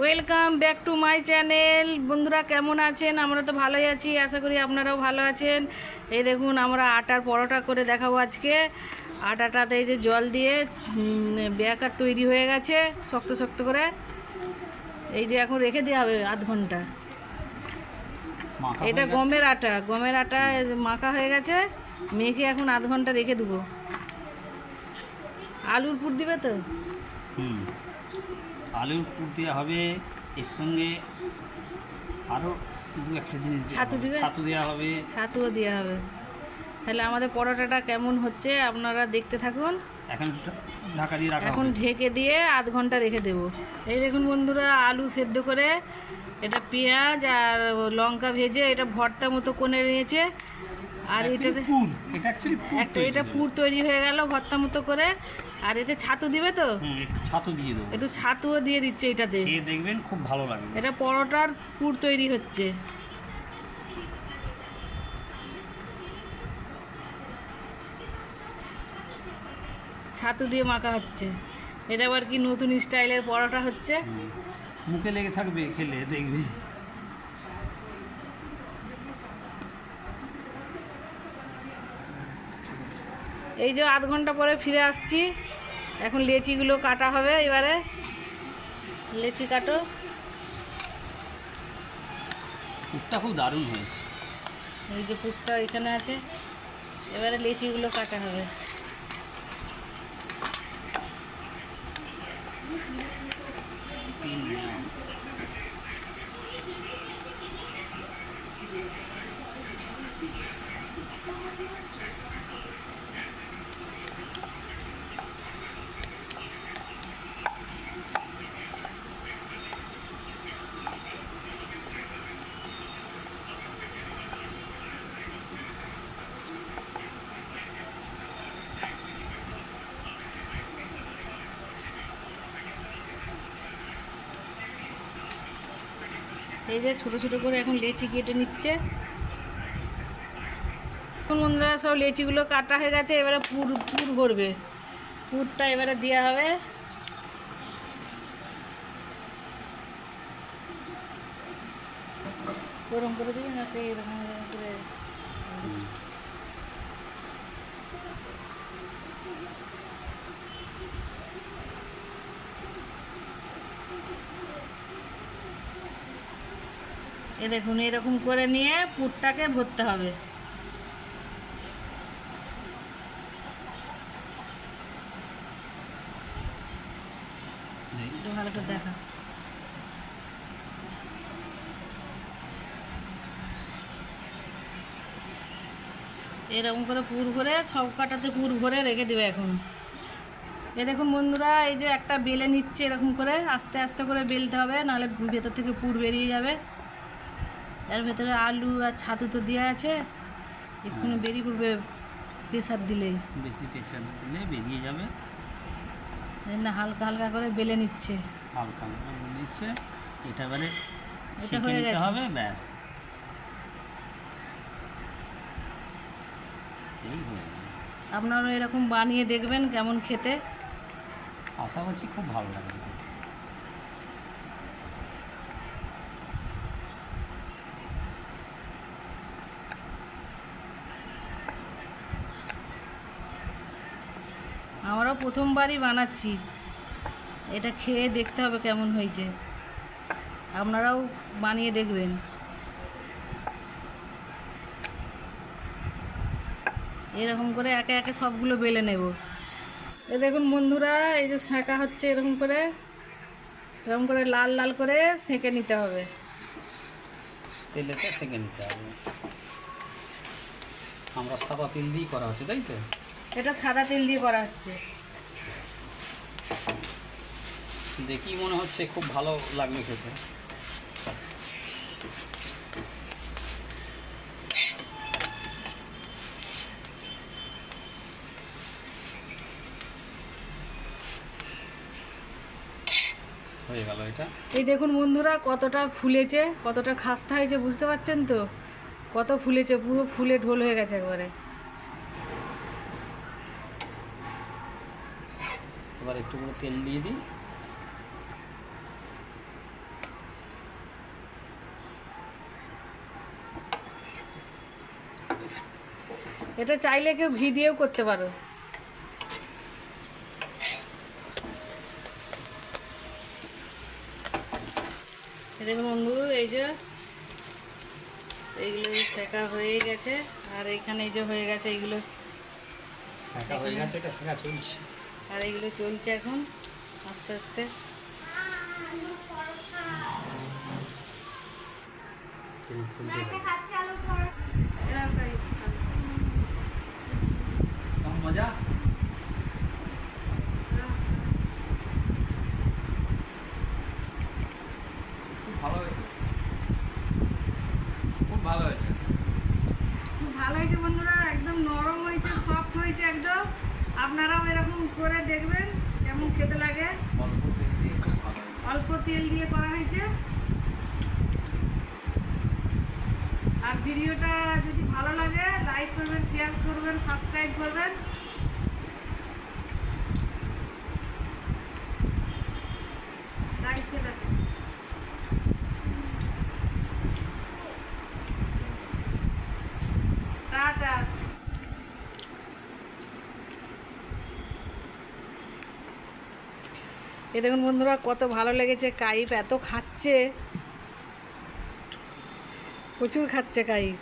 Welcome back to my channel বন্ধুরা কেমন আছেন? আমরা তো ভালোই আছি আশা করি আপনারাও ভালো আছেন। এই দেখুন আমরা আটার পরোটা করে দেখাবো আজকে। আটাটাতে এই যে জল দিয়ে বেকার তৈরি হয়ে গেছে শক্ত শক্ত করে। এই যে এখন রেখে দেওয়া হবে আধ ঘণ্টা। এটা গমের আটা। গমের আটা মাখা হয়ে গেছে। মেখে এখন আধ ঘণ্টা রেখে দেবো। আলুর পুর দিবে তো? হুম। আলুর পুর দেওয়া হবে এর সঙ্গে আরও দু একটা জিনিস ছাতু। দিবে? ছাতু দেওয়া হবে। ছাতুও দেওয়া হবে। তাহলে আমাদের পরোটাটা কেমন হচ্ছে আপনারা দেখতে থাকুন। এখন ঢাকা দিয়ে রাখা এখন ঢেকে দিয়ে আধ ঘণ্টা রেখে দেব। এই দেখুন বন্ধুরা আলু সেদ্ধ করে এটা পেঁয়াজ আর লঙ্কা ভেজে এটা ভর্তা মতো কোণে নিয়েছে। আর এটাতে পুর এটা অ্যাকচুয়ালি পুর একটা এটা পুর তৈরি হয়ে গেল ভর্তা মতো করে। আর এতে ছাতু দিবে তো? হুম একটু ছাতু দিয়ে দেবো। একটু ছাতুও দিয়ে দিচ্ছে এটাতে। খেয়ে দেখবেন খুব ভালো লাগবে। এটা পরোটার পুর তৈরি হচ্ছে। ছাতু দিয়ে মাখা হচ্ছে। এটা আবার কি নতুন স্টাইলের পরোটা হচ্ছে? মুখে লেগে থাকবে খেলে দেখবে। এই যে আধ ঘণ্টা পরে ফিরে আসছি। এখন লেচিগুলো কাটা হবে এবারে। লেচি কাটো। পুরটা খুব দারুণ হয়েছে। এই যে পুরটা এখানে আছে। এবারে লেচিগুলো কাটা হবে। তিন নেওয়া। এই যে ছোটো ছোটো করে এখন লেচি কেটে নিচ্ছে। বন্ধুরা সব লেচিগুলো কাটা হয়ে গেছে, এবারে পুর পুর ভরবে। পুরটা এবারে দেওয়া হবে। গরম করে দিবি না, সেই রকম করে এ দেখুন, এরকম করে নিয়ে পুরটাকে ভরতে হবে। দেখা। এরকম করে পুর ভরে, সব কাটাতে পুর ভরে রেখে দেবে এখন। এ দেখুন বন্ধুরা, এই যে একটা বেলে নিচ্ছে এরকম করে, আস্তে আস্তে করে বেলতে হবে, নাহলে ভেতর থেকে পুর বেরিয়ে যাবে। এর ভেতরে আলু আর ছাতু তো দেওয়া আছে। এক্ষুনি বেরিয়ে পড়বে প্রেসার দিলেই বেশি পেছন দিলে বেরিয়ে যাবে। না হালকা হালকা করে বেলে নিচ্ছে। হালকা হালকা করে নিচ্ছে। এটা এবারে শিখে হয়ে নিতে গেছে। হবে ব্যাস। আপনারা এরকম বানিয়ে দেখবেন কেমন খেতে। আশা করছি খুব ভালো লাগবে। প্রথমবারই বানাচ্ছি। এটা খেয়ে দেখতে হবে কেমন হয়েছে। আপনারাও বানিয়ে দেখবেন। এরকম করে একে একে সবগুলো বেলে নেব। এ দেখুন বন্ধুরা এই যে সেঁকা হচ্ছে এরকম করে। এরকম করে লাল লাল করে সেঁকে নিতে হবে। তেলেতে সেঁকে নিতে হবে। আমরা সাদা তেল দিয়ে করা হচ্ছে তাই তো? এটা সাদা তেল দিয়ে করা হচ্ছে। দেখি মনে হচ্ছে? খুব ভালো লাগবে খেতে। হয়ে গেল এটা। এই দেখুন বন্ধুরা কতটা ফুলেছে কতটা খাস্তা হয়েছে বুঝতে পারছেন তো? কত ফুলেছে পুরো ফুলে ঢোল হয়ে গেছে একবারে। এবার একটু করে তেল দিয়ে দিই। এটা চাইলে কেউ ঘি দিয়েও করতে পারো। এই দেখুন বন্ধু এই যে এইগুলো শেখা হয়ে গেছে আর এখানে এই যে হয়ে গেছে এইগুলো। শেখা হয়ে গেছে এটা শেখা চলছে। আর এইগুলো চলছে এখন আস্তে আস্তে। ফুলতে হবে। কেমন মজা খুব ভালো হয়েছে খুব ভালো হয়েছে খুব ভালো হয়েছে বন্ধুরা একদম নরম হয়েছে সফট হয়েছে একদম আপনারাও এরকম করে দেখবেন, কেমন খেতে লাগে। অল্প তেল দিয়ে করা হয়েছে। আর ভিডিওটা যদি ভালো লাগে লাইক করবেন শেয়ার করবেন সাবস্ক্রাইব করবেন। এ দেখুন বন্ধুরা কত ভালো লেগেছে কাইপ এত খাচ্ছে। প্রচুর খাচ্ছে কাইপ।